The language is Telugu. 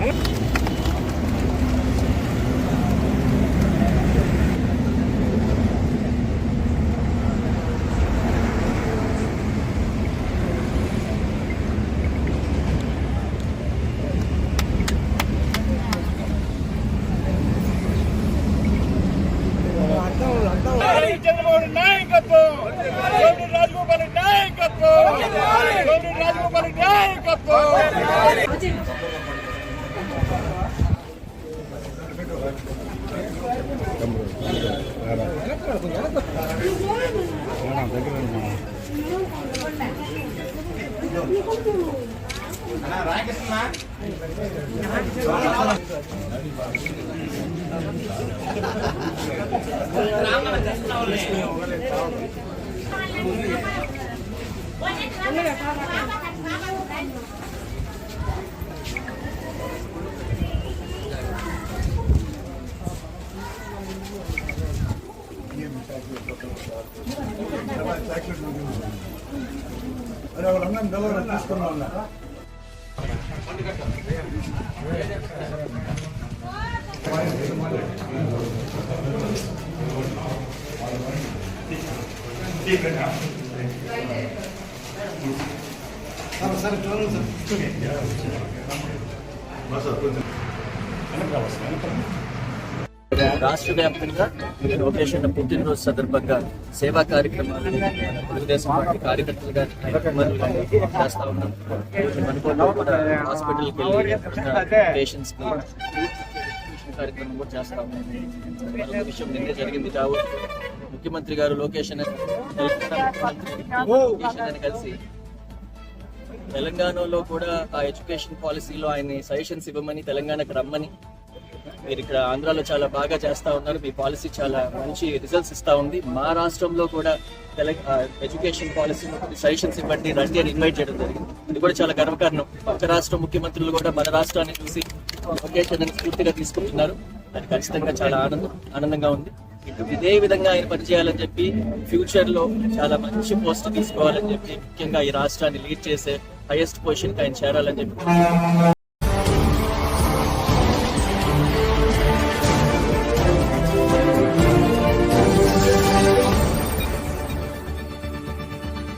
Thank you. చంద్రబాబు నాయకత్వం. గౌరీ రాజగోపాల్ నాయకత్వం. గౌరీ రాజగోపాల్ నాయకత్వం. అరే తీసుకున్నాం సార్ చూడండి రాష్ట్ర వ్యాప్తంగా లోకేష్ అన్న పుట్టినరోజు సందర్భంగా సేవా కార్యక్రమాలు తెలుగుదేశం పార్టీ కార్యకర్తలు చేస్తా ఉన్నాం. మణిపూర్లో హాస్పిటల్కి వెళ్ళి పేషెంట్స్ కి కార్యక్రమం కూడా చేస్తా ఉన్నాం. విషయం నిన్నే జరిగింది కావు ముఖ్యమంత్రి గారు లోకేష్ అని కలిసి తెలంగాణలో కూడా ఆ ఎడ్యుకేషన్ పాలసీలో ఆయన సజెషన్స్ ఇవ్వమని తెలంగాణకు రమ్మని. మీరు ఇక్కడ ఆంధ్రాలో చాలా బాగా చేస్తా ఉన్నారు. మీ పాలసీ చాలా మంచి రిజల్ట్స్ ఇస్తూ ఉంది. మా రాష్ట్రంలో కూడా తెలంగాణ ఎడ్యుకేషన్ పాలసీ సజెషన్స్ ఇవ్వండి రండి అని ఇన్వైట్ చేయడం జరిగింది. ఇది కూడా చాలా గర్వకారణం. పక్క రాష్ట్ర ముఖ్యమంత్రులు కూడా మన రాష్ట్రాన్ని చూసి ఒకేషన్ స్ఫూర్తిగా తీసుకుంటున్నారు. అది ఖచ్చితంగా చాలా ఆనందం ఆనందంగా ఉంది. ఇదే విధంగా ఆయన పనిచేయాలని చెప్పి ఫ్యూచర్లో చాలా మంచి పోస్ట్ తీసుకోవాలని చెప్పి ముఖ్యంగా ఈ రాష్ట్రాన్ని లీడ్ చేసే హైయెస్ట్ పొజిషన్కి ఆయన చేరాలని చెప్పి